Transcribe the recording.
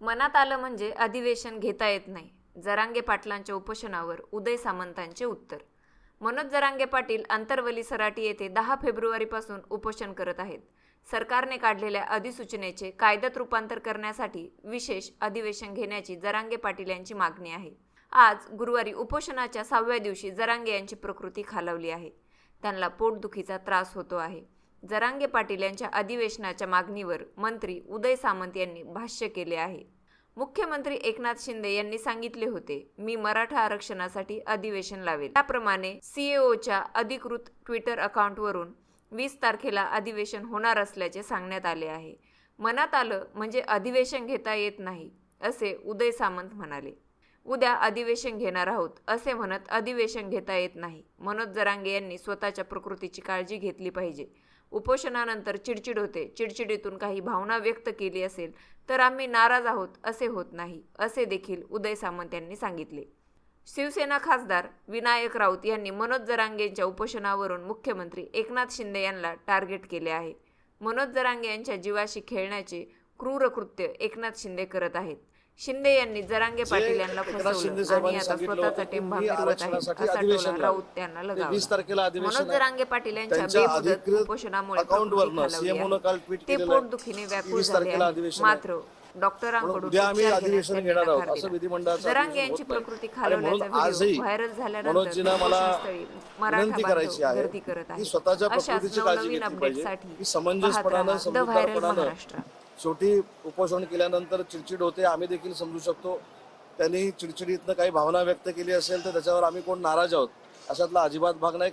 मनात आलं म्हणजे अधिवेशन घेता येत नाही. जरांगे पाटलांच्या उपोषणावर उदय सामंतांचे उत्तर. मनोज जरांगे पाटील आंतरवली सराटी येथे दहा फेब्रुवारीपासून उपोषण करत आहेत. सरकारने काढलेल्या अधिसूचनेचे कायद्यात रूपांतर करण्यासाठी विशेष अधिवेशन घेण्याची जरांगे पाटील यांची मागणी आहे. आज गुरुवारी उपोषणाच्या सहाव्या दिवशी जरांगे यांची प्रकृती खालावली आहे. त्यांना पोटदुखीचा त्रास होतो आहे. जरांगे पाटील यांच्या अधिवेशनाच्या मागणीवर मंत्री उदय सामंत यांनी भाष्य केले आहे. मुख्यमंत्री एकनाथ शिंदे यांनी सांगितले होते मी मराठा आरक्षणासाठी अधिवेशन लावेल. त्याप्रमाणे सीएओच्या अधिकृत ट्विटर अकाउंटवरून वीस तारखेला अधिवेशन होणार असल्याचे सांगण्यात आले आहे. मनात आलं म्हणजे अधिवेशन घेता येत नाही असे उदय सामंत म्हणाले. उद्या अधिवेशन घेणार आहोत असे म्हणत अधिवेशन घेता येत नाही. मनोज जरांगे यांनी स्वतःच्या प्रकृतीची काळजी घेतली पाहिजे. उपोषणानंतर चिडचिड होते. चिडचिडीतून काही भावना व्यक्त केली असेल तर आम्ही नाराज आहोत असे होत नाही असे देखील उदय सामंत यांनी सांगितले. शिवसेना खासदार विनायक राऊत यांनी मनोज जरांगेंच्या उपोषणावरून मुख्यमंत्री एकनाथ शिंदे यांना टार्गेट केले आहे. मनोज जरांगे यांच्या जीवाशी खेळण्याचे क्रूर कृत्य एकनाथ शिंदे करत आहेत. शिंदे यांनी जरांगे पाटील यांना फसवलं आणि आता स्वतःचा आहेत आरक्षणासाठी असा टोला. राऊत त्यांना लगावला मनोज आहे. जरांगे पाटील यांच्या बेमुदत उपोषणामुळे आहे. ते आहे. पोटदुखीने व्याकुळ झाले आहे आहे. मात्र डॉक्टरांकडून जरांगे यांची. प्रकृती व्हिडिओ व्हायरल झाल्यानंतर मराठा बांधव आहे गर्दी करत स्वतःच्या अशाच नवनवीन अपडेटसाठी पाहत समंजसपणानं राहा द व्हायरल महाराष्ट्र शेवटी उपोषण केल्यानंतर चिडचिड होते आम्ही देखील समजू शकतो. त्यांनी चिडचिडीतनं काही भावना व्यक्त केली असेल तर त्याच्यावर आम्ही कोण नाराज आहोत? अशातला अजिबात भाग नाही.